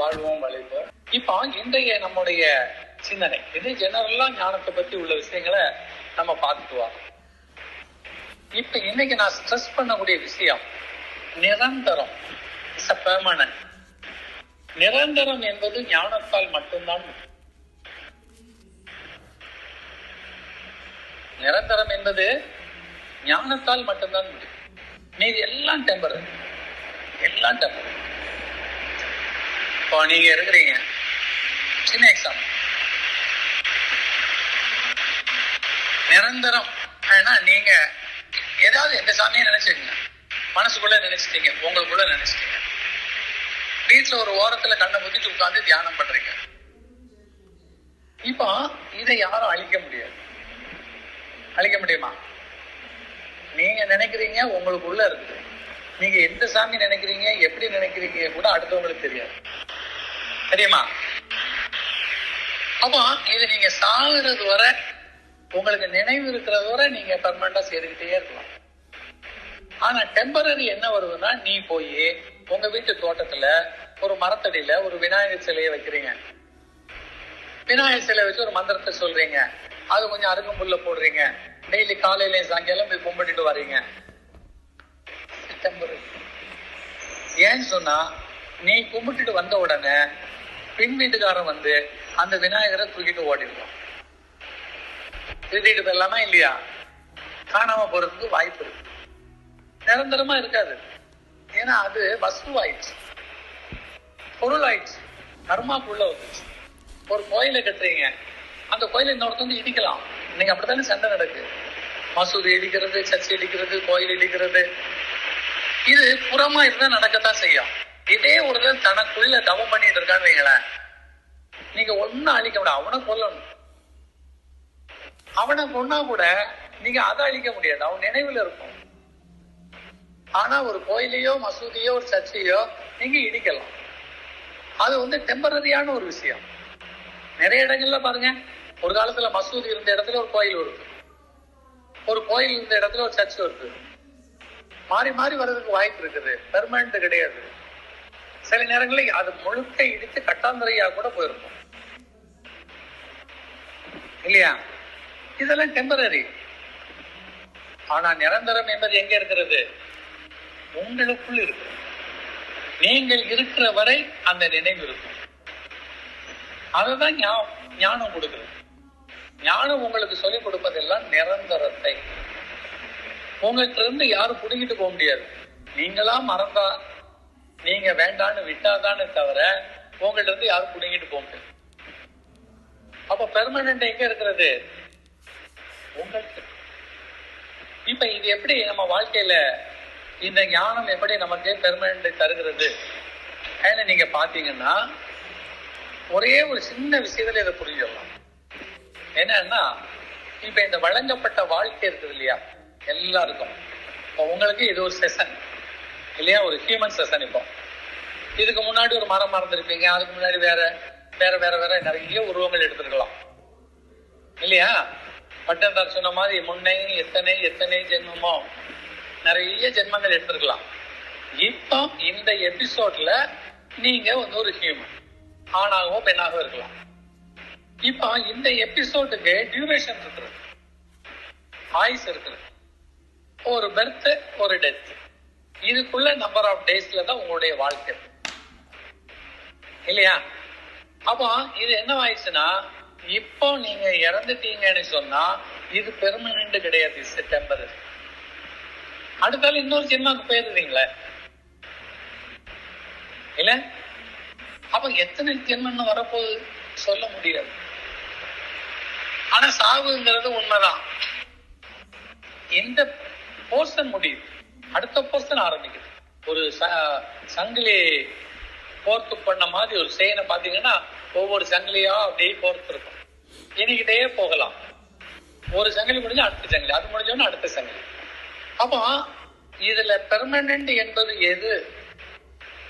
வாழ்வோம் வளைப்போம் இப்போ இன்றைய நம்முடைய சிந்தனை இது ஜெனரலா ஞானத்தை பத்தி உள்ள விஷயங்களை நம்ம பார்த்துட்டு வரோம் இப்ப இன்னைக்கு நான் ஸ்ட்ரெஸ் பண்ணக்கூடிய விஷயம் நிரந்தரம். இட்ஸ் அ பெர்மனன்ட் நிரந்தரம் என்பது ஞானத்தால் மட்டும்தான். நிரந்தரம் என்பது ஞானத்தால் மட்டும்தான் முடியும். மீதி எல்லாம் டெம்பரரி எல்லாம் டெம்பரரி இப்போ நீங்க இருக்கிறீங்க சின்ன எக்ஸாம் நிரந்தரம். ஏன்னா நீங்க ஏதாவது எந்த சாமியும் நினைச்சிருங்க. மனசுக்குள்ள நினைச்சிட்டீங்க. உங்களுக்குள்ள நினைச்சிட்டீங்க. வீட்டுல ஒரு ஓரத்துல கண்ணை முத்திட்டு உட்கார்ந்து தியானம் பண்றீங்க. இப்போ இதை யாரும் அழிக்க முடியாது. அழிக்க முடியுமா? நீங்க நினைக்கிறீங்க உங்களுக்குள்ள இருக்கு நீங்க எந்த சாமி நினைக்கிறீங்க எப்படி நினைக்கிறீங்க கூட அடுத்தவங்களுக்கு தெரியாது. தெரியுமா? அப்போ இது நீங்க சாகுறது வரை உங்களுக்கு நினைவு இருக்கிறது வரை நீங்க பர்மனண்டா செய்துக்கிட்டே இருக்கலாம். ஆனா டெம்பரரி என்ன வருதுன்னா நீ போய் உங்க வீட்டு தோட்டத்துல ஒரு மரத்தடியில ஒரு விநாயகர் சிலையை வைக்கிறீங்க. விநாயகர் சிலை வச்சு ஒரு மந்திரத்தை சொல்றீங்க. அது கொஞ்சம் அருகம்புல்ல போடுறீங்க. டெய்லி காலையிலயும் சாயங்காலம் போய் கும்பிட்டுட்டு வர்றீங்க டெம்பரரி ஏன்னு சொன்னா நீ கும்பிட்டுட்டு வந்த உடனே பின் வீட்டுக்காரன் வந்து அந்த விநாயகரை தூக்கிட்டு ஓடிடுவான். திருடிட்டு போயிடலாமா இல்லையா? காணாம போறதுக்கு வாய்ப்பு இருக்கு. நிரந்தரமா இருக்காது. ஏன்னா அது வஸ்துவாயிடுச்சு. பொருள் ஆயிடுச்சு கர்மாக்குள்ள வந்துச்சு. ஒரு கோயிலை கட்டுறீங்க. அந்த கோயிலை இன்னொருத்தவங்க இடிக்கலாம். நீங்க அப்படித்தானே சண்டை நடக்கு? மசூதி இடிக்கிறது சர்ச்சை இடிக்கிறது கோயில் இடிக்கிறது. இது புறமா இருந்தா நடக்கத்தான் செய்யும். இதே ஒருதன் தனக்குள்ள தவம் பண்ணிட்டு இருக்கான்னு வைங்களேன். நீங்க ஒன்னும் அழிக்க முடியாது. அவனை கொல்லணும். அவனை கொன்னா கூட நீங்க அதை அழிக்க முடியாது. அவன் நினைவுல இருக்கும். ஆனா ஒரு கோயிலையோ மசூதியோ ஒரு சர்ச்சையோ நீங்க இடிக்கலாம். அது வந்து டெம்பரரியான ஒரு விஷயம். நிறைய இடங்கள்ல பாருங்க. ஒரு காலத்துல மசூதி இருந்த இடத்துல ஒரு கோயில் இருக்கு. ஒரு கோயில் இருந்த இடத்துல ஒரு சர்ச் இருக்கு. மாறி மாறி வர்றதுக்கு வாய்ப்பு இருக்குது. பெர்மனன்ட் கிடையாது. சில நேரங்களில் அது முழுக்க இடித்து கட்டாந்தரையா கூட போயிருக்கும். இல்லையா? இதெல்லாம் டெம்பரரி ஆனா நிரந்தரம் என்பது எங்க இருக்கிறது? உங்களுக்குள் இருக்கு. நீங்கள் இருக்கிற வரை அந்த நினைவு இருக்கும். அதுதான் ஞா- ஞானம் கொடுக்குது ஞானம் உங்களுக்கு சொல்லிக் கொடுப்பதெல்லாம் நிரந்தரத்தை. உங்ககிட்ட இருந்து யாரும் புடுங்கிட்டு போக முடியாது. நீங்களா மறந்தா நீங்க வேண்டான்னு விட்டாதானே தவிர உங்கள்ட்ட இருந்து யாரும் புடுங்கிட்டு போக முடியாது. அப்ப பெர்மனன்ட் எங்க இருக்கிறது? உங்களுக்கு இப்ப இது எப்படி நம்ம வாழ்க்கையில இந்த ஞானம் எப்படி நமக்கு பெர்மனன்ட் தருகிறது? ஏன்னா நீங்க பாத்தீங்கன்னா ஒரே ஒரு சின்ன விஷயத்துல இதை புரிஞ்சிடலாம் என்னன்னா இப்ப இந்த வழங்கப்பட்ட வாழ்க்கை இருக்குது இல்லையா? எல்லாருக்கும். உங்களுக்கு இது ஒரு செஷன் இல்லையா? ஒரு ஹியூமன் செஷன் இப்போ. இதுக்கு முன்னாடி ஒரு மரம் மறந்துருப்பீங்க அதுக்கு முன்னாடி வேற வேற வேற வேற நிறைய உருவங்கள் எடுத்திருக்கலாம். இல்லையா? பட்டதார் சொன்ன மாதிரி முன்னை எத்தனை எத்தனை ஜென்மமோ நிறைய ஜென்மங்கள் எடுத்திருக்கலாம். இப்போ இந்த எபிசோட்ல நீங்க வந்து ஒரு ஹியூமன் ஆணாகவோ பெண்ணாகவோ இருக்கலாம். இப்போ இந்த எபிசோடுக்கு டியூரேஷன் இருக்குது. ஆயுஸ் இருக்குது. ஒரு பெர்த் ஒரு டெத் இதுக்குள்ள நம்பர் ஆஃப் டேஸ்ல தான் உங்களுடைய வாழ்க்கை. இல்லையா? அப்போ இது என்ன ஆயிடுச்சுன்னா இப்போ நீங்க இறந்துட்டீங்கன்னு சொன்னா இது பெர்மனன்ட் கிடையாது செப்டம்பர் அடுத்தாலும் இன்னொரு ஜென்மாக்கு போயிருந்தீங்களே இல்ல? அப்ப எத்தனை ஜென்மம் வரப்போகுது? சொல்ல முடியாது. ஆனா சாவுங்கிறது உண்மைதான். இந்த போர்ஷன் முடியுது. அடுத்த போர்ஷன் ஆரம்பிக்குது. ஒரு ச- சங்கிலி கோர்த்து பண்ண மாதிரி ஒரு செயினை பாத்தீங்கன்னா ஒவ்வொரு சங்கிலியா அப்படியே கோர்த்து இருக்கும் இனிக்கிட்டே போகலாம். ஒரு சங்கிலி முடிஞ்சா அடுத்த சங்கிலி அது முடிஞ்சோன்னா அடுத்த சங்கிலி அப்போ இதுல பெர்மனன்ட் என்பது எது?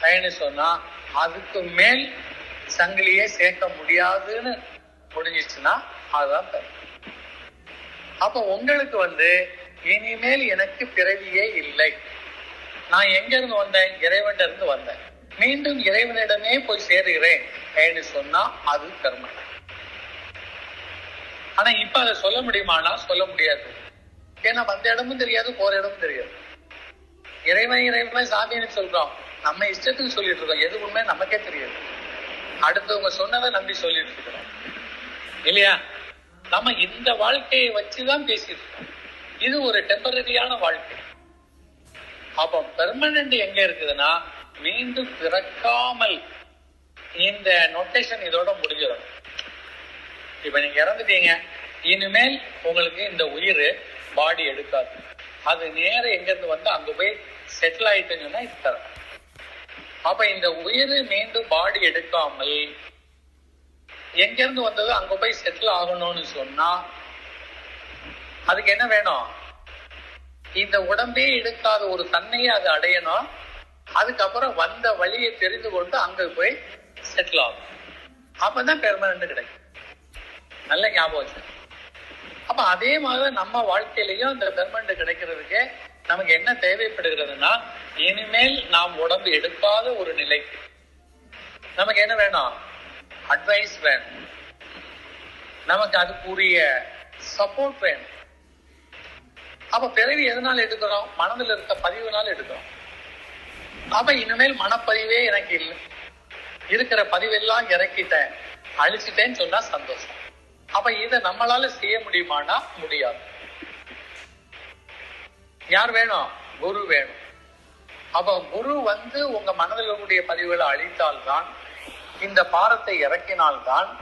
அப்படின்னு சொன்னா அதுக்கு மேல் சங்கிலியே சேர்க்க முடியாதுன்னு முடிஞ்சிச்சுன்னா அதுதான் அப்ப உங்களுக்கு வந்து இனிமேல் எனக்கு பிறவியே இல்லை. நான் எங்க இருந்து வந்தேன்? இறைவன் இருந்து வந்தேன். மீண்டும் இறைவனிடமே போய் சேருகிறேன் என்று சொன்னா அது பெர்மனன்ட் ஆனா இப்ப அதை சொல்ல முடியுமானா? சொல்ல முடியாது. ஏன்னா வந்த இடமும் தெரியாது போற இடமும் தெரியாது. இறைவன் இறைவன் சாமின்னு சொல்றோம். நம்ம இஷ்டத்துக்கு சொல்லிட்டு இருக்கோம். எது உண்மை நமக்கே தெரியாது. அடுத்தவங்க சொன்னதை நம்பி சொல்லிட்டு இருக்கிறோம். இல்லையா? நம்ம இந்த வாழ்க்கையை வச்சுதான் பேசிட்டு இருக்கோம். இது ஒரு டெம்பரரியான வாழ்க்கை. அப்போ பெர்மனன்ட் எங்க இருக்குதுன்னா மீண்டும் பிறக்காமல் இந்த நொட்டேஷன் இதோட முடிஞ்சிடும். இப்ப நீங்க இறந்துட்டீங்க. இனிமேல் உங்களுக்கு இந்த உயிர் பாடி எடுக்காது. அது நேர எங்க இருந்து வந்து அங்க போய் செட்டில் ஆயிட்டுன்னு இது தரும். அப்ப இந்த உயிர் மீண்டும் பாடி எடுக்காமல் எங்க இருந்து வந்தது? அங்க போய் செட்டில் ஆகணும்னு சொன்னா அதுக்கு என்ன வேணும்? இந்த உடம்பே எடுக்காத ஒரு தன்மையை அது அடையணும். அதுக்கப்புறம் வந்த வழியை தெரிந்து கொண்டு அங்க போய் செட்டில் ஆகும். அப்பதான் பெர்மனன்ட் கிடைக்கும். நல்ல ஞாபகம் வச்சு. அப்ப அதே மாதிரி நம்ம வாழ்க்கையிலையும் இந்த பெர்மனன்ட் கிடைக்கிறதுக்கு நமக்கு என்ன தேவைப்படுகிறதுனா இனிமேல் நாம் உடம்பு எடுக்காத ஒரு நிலைக்கு நமக்கு என்ன வேணும்? அட்வைஸ் வேணும். நமக்கு அதுக்குரிய சப்போர்ட் வேணும். அப்ப பிறவி எதனால எடுக்கிறோம்? மனதில் இருக்க பதிவுனால எடுக்கிறோம். அப்ப இனிமேல் மனப்பதிவே எனக்கு இல்லை. இருக்கிற பதிவெல்லாம் இறக்கிட்டேன். அழிச்சிட்டேன்னு சொன்னா சந்தோஷம். அப்ப இதை நம்மளால செய்ய முடியுமானா? முடியாது. யார் வேணும்? குரு வேணும். அப்ப குரு வந்து உங்க மனதில் இருக்கக்கூடிய பதிவுகளை அழித்தால்தான் இந்த பாரத்தை இறக்கினால்தான்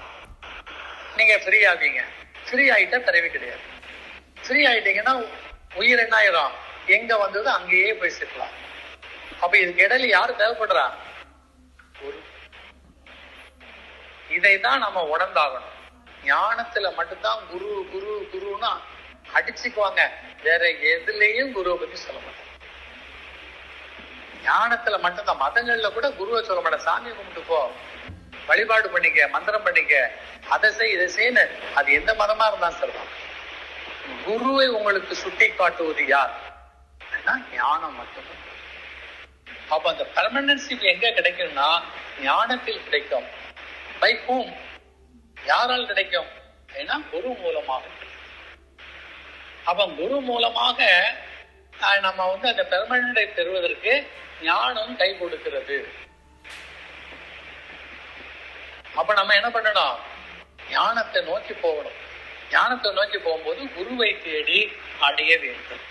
நீங்க ஃப்ரீ ஆவீங்க. ஃப்ரீ ஆயிட்டா பிறவி கிடையாது. ஃப்ரீ ஆயிட்டீங்கன்னா உயிர் என்ன ஆயிரும்? எங்க வந்தது அங்கேயே போய் சேர்க்கலாம். அப்ப இதுக்கு இடையில யாரு தேவைப்படுறா? இதைதான் நம்ம உணர்ந்தாகணும். ஞானத்துல மட்டும்தான் குரு குரு குருன்னா அடிச்சுக்குவாங்க. வேற எதுலயும் குருவை பத்தி சொல்ல மாட்டாங்க. ஞானத்துல மட்டும்தான். மதங்கள்ல கூட குருவை சொல்ல மாட்டேன் சாமி கும்பிட்டு போ. வழிபாடு பண்ணிக்க மந்திரம் பண்ணிக்க. அதை செய் இதை செய்யு அது எந்த மதமா இருந்தாலும் சொல்லுவாங்க குருவை உங்களுக்கு சுட்டி காட்டுவது யார் ஞானம் மட்டும்தான். அப்ப அந்த பெர்மனன்சி எங்க கிடைக்கும்னா ஞானத்தில் கிடைக்கும். பை ஹூம் யாரால் கிடைக்கும்? ஏன்னா குரு மூலமாக. அப்ப குரு மூலமாக நம்ம வந்து அந்த பெர்மனண்டை பெறுவதற்கு ஞானம் கை கொடுக்கிறது. அப்ப நம்ம என்ன பண்ணணும்? ஞானத்தை நோக்கி போகணும். ஞானத்தை நோக்கி போகும்போது குருவை தேடி அடைய வேண்டும்.